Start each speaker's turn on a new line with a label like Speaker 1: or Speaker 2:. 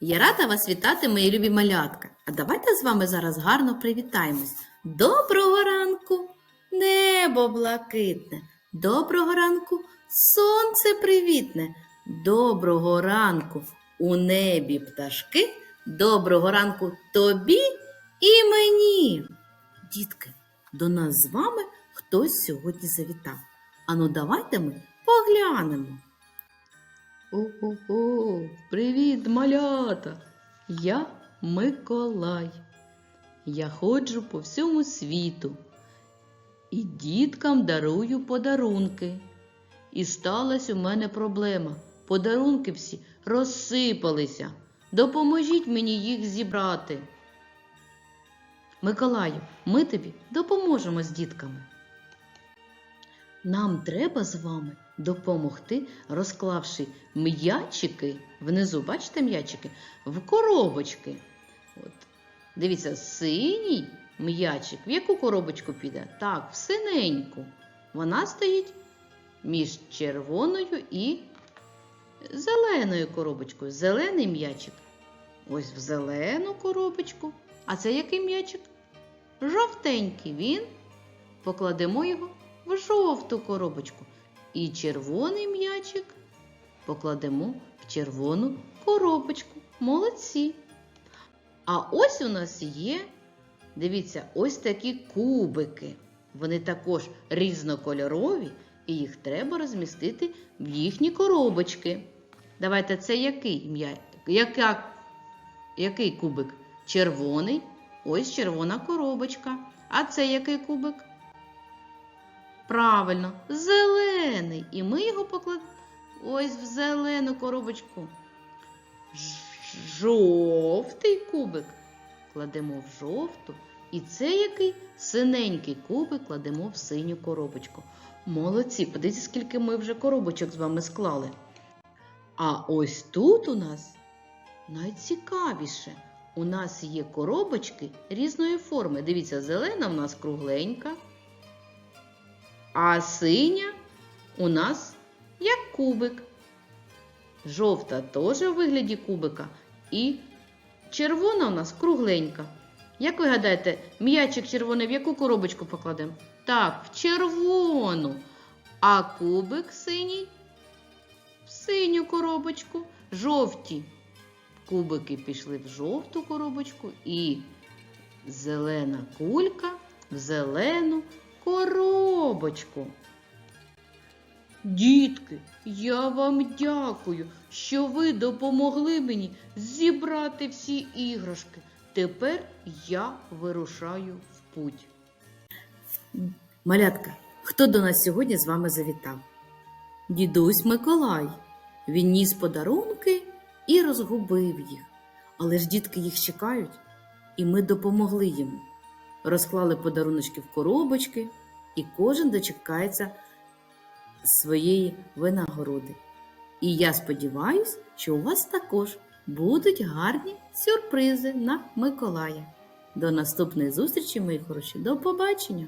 Speaker 1: Я рада вас вітати, мої любі малятка. А давайте з вами зараз гарно привітаємось. Доброго ранку, небо блакитне. Доброго ранку, сонце привітне. Доброго ранку у небі пташки. Доброго ранку тобі і мені. Дітки, до нас з вами хтось сьогодні завітав. Ану, давайте ми поглянемо.
Speaker 2: О-о-о, привіт, малята! Я Миколай. Я ходжу по всьому світу і діткам дарую подарунки. І сталася у мене проблема. Подарунки всі розсипалися. Допоможіть мені їх зібрати. Миколаю, ми тобі допоможемо з дітками. Нам треба з вами допомогти, розклавши м'ячики, внизу, бачите м'ячики, в коробочки. От. Дивіться, синій м'ячик. В яку коробочку піде? Так, в синеньку. Вона стоїть між червоною і зеленою коробочкою. Зелений м'ячик. Ось в зелену коробочку. А це який м'ячик? Жовтенький. Він. Покладемо його в жовту коробочку. І червоний м'ячик покладемо в червону коробочку. Молодці. А ось у нас є, дивіться, ось такі кубики. Вони також різнокольорові, і їх треба розмістити в їхні коробочки. Давайте це який. Яка... який кубик? Червоний. Ось червона коробочка. А це який кубик? Правильно, зелений. І ми його покладемо ось в зелену коробочку. Жовтий кубик кладемо в жовту. І це який синенький кубик кладемо в синю коробочку. Молодці, подивіться, скільки ми вже коробочок з вами склали. А ось тут у нас найцікавіше. У нас є коробочки різної форми. Дивіться, зелена у нас кругленька. А синя у нас як кубик. Жовта теж у вигляді кубика. І червона у нас кругленька. Як ви гадаєте, м'ячик червоний в яку коробочку покладемо? Так, в червону. А кубик синій в синю коробочку. Жовті кубики пішли в жовту коробочку і зелена кулька в зелену коробочку. Дітки, я вам дякую, що ви допомогли мені зібрати всі іграшки. Тепер я вирушаю в путь.
Speaker 1: Малятка, хто до нас сьогодні з вами завітав? Дідусь Миколай. Він ніс подарунки і розгубив їх. Але ж дітки їх чекають, і ми допомогли йому. Розклали подаруночки в коробочки, і кожен дочекається своєї винагороди. І я сподіваюся, що у вас також будуть гарні сюрпризи на Миколая. До наступної зустрічі, мої хороші. До побачення!